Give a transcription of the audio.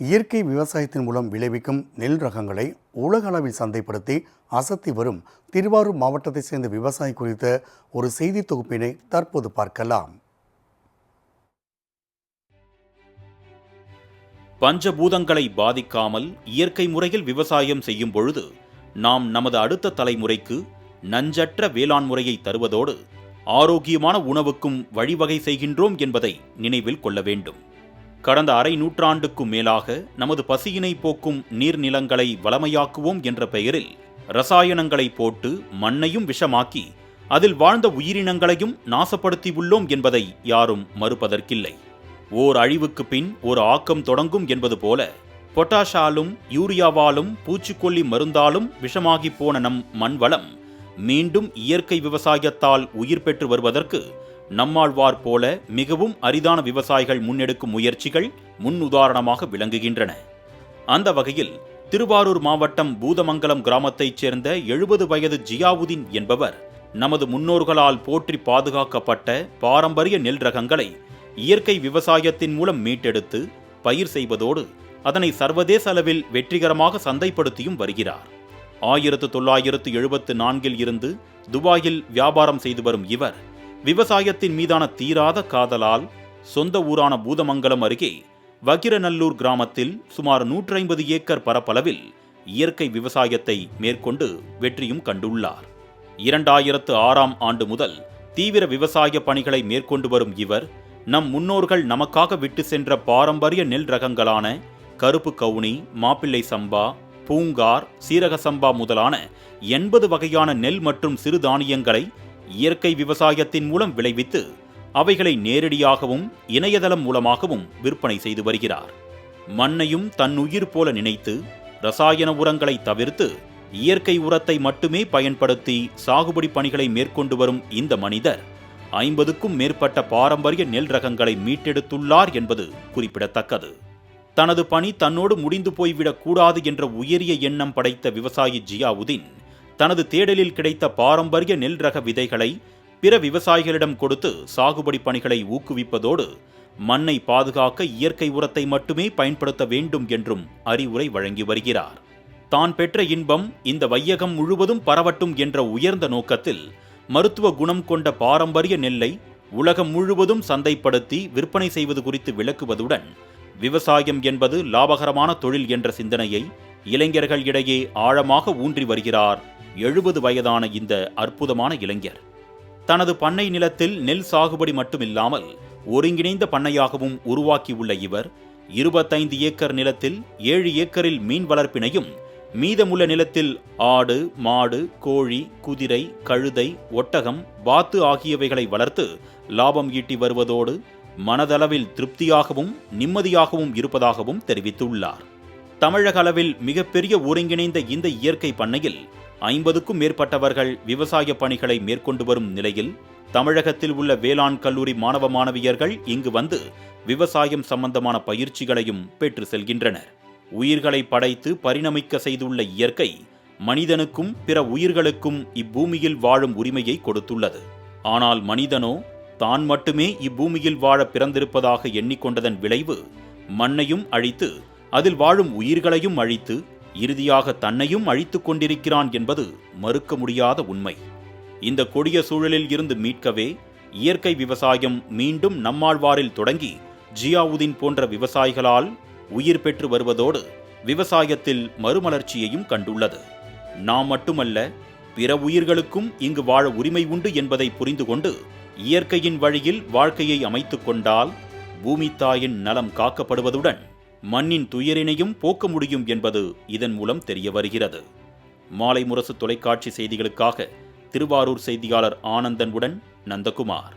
இயற்கை விவசாயத்தின் மூலம் விளைவிக்கும் நெல் ரகங்களை உலக அளவில் சந்தைப்படுத்தி அசத்தி வரும் திருவாரூர் மாவட்டத்தைச் சேர்ந்த விவசாயி குறித்த ஒரு செய்தி தொகுப்பினை தற்போது பார்க்கலாம். பஞ்சபூதங்களை பாதிக்காமல் இயற்கை முறையில் விவசாயம் செய்யும் பொழுது நாம் நமது அடுத்த தலைமுறைக்கு நஞ்சற்ற வேளாண் முறையை தருவதோடு ஆரோக்கியமான உணவுக்கும் வழிவகை செய்கின்றோம் என்பதை நினைவில் கொள்ள வேண்டும். கடந்த அரை நூற்றாண்டுக்கும் மேலாக நமது பசியினை போக்கும் நீர்நிலங்களை வளமையாக்குவோம் என்ற பெயரில் ரசாயனங்களை போட்டு மண்ணையும் விஷமாக்கி அதில் வாழ்ந்த உயிரினங்களையும் நாசப்படுத்தியுள்ளோம் என்பதை யாரும் மறுப்பதற்கில்லை. ஓர் அழிவுக்கு பின் ஒரு ஆக்கம் தொடங்கும் என்பது போல பொட்டாஷாலும் யூரியாவாலும் பூச்சிக்கொல்லி மருந்தாலும் விஷமாகி போன நம் மண் வளம் மீண்டும் இயற்கை விவசாயத்தால் உயிர் பெற்று வருவதற்கு நம்மாழ்வார் போல மிகவும் அரிதான விவசாயிகள் முன்னெடுக்கும் முயற்சிகள் முன்னுதாரணமாக விளங்குகின்றன. அந்த வகையில் திருவாரூர் மாவட்டம் பூதமங்கலம் கிராமத்தைச் சேர்ந்த எழுபது வயது ஜியாவுதீன் என்பவர் நமது முன்னோர்களால் போற்றி பாதுகாக்கப்பட்ட பாரம்பரிய நெல் ரகங்களை இயற்கை விவசாயத்தின் மூலம் மீட்டெடுத்து பயிர் செய்வதோடு அதனை சர்வதேச அளவில் வெற்றிகரமாக சந்தைப்படுத்தியும் வருகிறார். ஆயிரத்து தொள்ளாயிரத்து எழுபத்து நான்கில் இருந்து துபாயில் வியாபாரம் செய்து வரும் இவர் விவசாயத்தின் மீதான தீராத காதலால் சொந்த ஊரான பூதமங்கலம் அருகே வகிரநல்லூர் கிராமத்தில் சுமார் நூற்றி ஐம்பது ஏக்கர் பரப்பளவில் இயற்கை விவசாயத்தை மேற்கொண்டு வெற்றியும் கண்டுள்ளார். இரண்டாயிரத்து ஆறாம் ஆண்டு முதல் தீவிர விவசாய பணிகளை மேற்கொண்டு வரும் இவர் நம் முன்னோர்கள் நமக்காக விட்டு சென்ற பாரம்பரிய நெல் ரகங்களான கருப்பு கவுனி மாப்பிள்ளை சம்பா பூங்கார் சீரக சம்பா முதலான எண்பது வகையான நெல் மற்றும் சிறுதானியங்களை இயற்கை விவசாயத்தின் மூலம் விளைவித்து அவைகளை நேரடியாகவும் இணையதளம் மூலமாகவும் விற்பனை செய்து வருகிறார். மண்ணையும் தன் உயிர் போல நினைத்து ரசாயன உரங்களை தவிர்த்து இயற்கை உரத்தை மட்டுமே பயன்படுத்தி சாகுபடி பணிகளை மேற்கொண்டு வரும் இந்த மனிதர் ஐம்பதுக்கும் மேற்பட்ட பாரம்பரிய நெல் ரகங்களை மீட்டெடுத்துள்ளார் என்பது குறிப்பிடத்தக்கது. தனது பணி தன்னோடு முடிந்து போய்விடக் கூடாது என்ற உயரிய எண்ணம் படைத்த விவசாயி ஜியாவுதீன் தனது தேடலில் கிடைத்த பாரம்பரிய நெல் ரக விதைகளை பிற விவசாயிகளிடம் கொடுத்து சாகுபடி பணிகளை ஊக்குவிப்பதோடு மண்ணை பாதுகாக்க இயற்கை உரத்தை மட்டுமே பயன்படுத்த வேண்டும் என்றும் அறிவுரை வழங்கி வருகிறார். தான் பெற்ற இன்பம் இந்த வையகம் முழுவதும் பரவட்டும் என்ற உயர்ந்த நோக்கத்தில் மருத்துவ குணம் கொண்ட பாரம்பரிய நெல்லை உலகம் முழுவதும் சந்தைப்படுத்தி விற்பனை செய்வது குறித்து விளக்குவதுடன் விவசாயம் என்பது லாபகரமான தொழில் என்ற சிந்தனையை இளைஞர்கள் இடையே ஆழமாக ஊன்றி வருகிறார் எழுபது வயதான இந்த அற்புதமான இளைஞர். தனது பண்ணை நிலத்தில் நெல் சாகுபடி மட்டுமில்லாமல் ஒருங்கிணைந்த பண்ணையாகவும் உருவாக்கியுள்ள இவர் இருபத்தைந்து ஏக்கர் நிலத்தில் ஏழு ஏக்கரில் மீன் வளர்ப்பினையும் மீதமுள்ள நிலத்தில் ஆடு மாடு கோழி குதிரை கழுதை ஒட்டகம் வாத்து ஆகியவைகளை வளர்த்து லாபம் ஈட்டி வருவதோடு மனதளவில் திருப்தியாகவும் நிம்மதியாகவும் இருப்பதாகவும் தெரிவித்துள்ளார். தமிழக அளவில் மிகப்பெரிய ஒருங்கிணைந்த இந்த இயற்கை பண்ணையில் ஐம்பதுக்கும் மேற்பட்டவர்கள் விவசாய பணிகளை மேற்கொண்டு வரும் நிலையில் தமிழகத்தில் உள்ள வேளாண் கல்லூரி மாணவ மாணவியர்கள் இங்கு வந்து விவசாயம் சம்பந்தமான பயிற்சிகளையும் பெற்று செல்கின்றனர். உயிர்களை படைத்து பரிணமிக்க செய்துள்ள இயற்கை மனிதனுக்கும் பிற உயிர்களுக்கும் இப்பூமியில் வாழும் உரிமையை கொடுத்துள்ளது. ஆனால் மனிதனோ தான் மட்டுமே இப்பூமியில் வாழ பிறந்திருப்பதாக எண்ணிக்கொண்டதன் விளைவு மண்ணையும் அழித்து அதில் வாழும் உயிர்களையும் அழித்து இறுதியாக தன்னையும் அழித்துக் கொண்டிருக்கிறான் என்பது மறுக்க முடியாத உண்மை. இந்த கொடிய சூழலில் இருந்து மீட்கவே இயற்கை விவசாயம் மீண்டும் நம்மாழ்வாரில் தொடங்கி ஜியாவுதீன் போன்ற விவசாயிகளால் உயிர் பெற்று வருவதோடு விவசாயத்தில் மறுமலர்ச்சியையும் கண்டுள்ளது. நாம் மட்டுமல்ல பிற உயிர்களுக்கும் இங்கு வாழ உரிமை உண்டு என்பதை புரிந்து கொண்டு இயற்கையின் வழியில் வாழ்க்கையை அமைத்துக் கொண்டால் பூமி தாயின் நலம் காக்கப்படுவதுடன் மண்ணின் துயரினையும் போக்க முடியும் என்பது இதன் மூலம் தெரிய வருகிறது. மாலை முரசு தொலைக்காட்சி செய்திகளுக்காக திருவாரூர் செய்தியாளர் ஆனந்தன் உடன் நந்தகுமார்.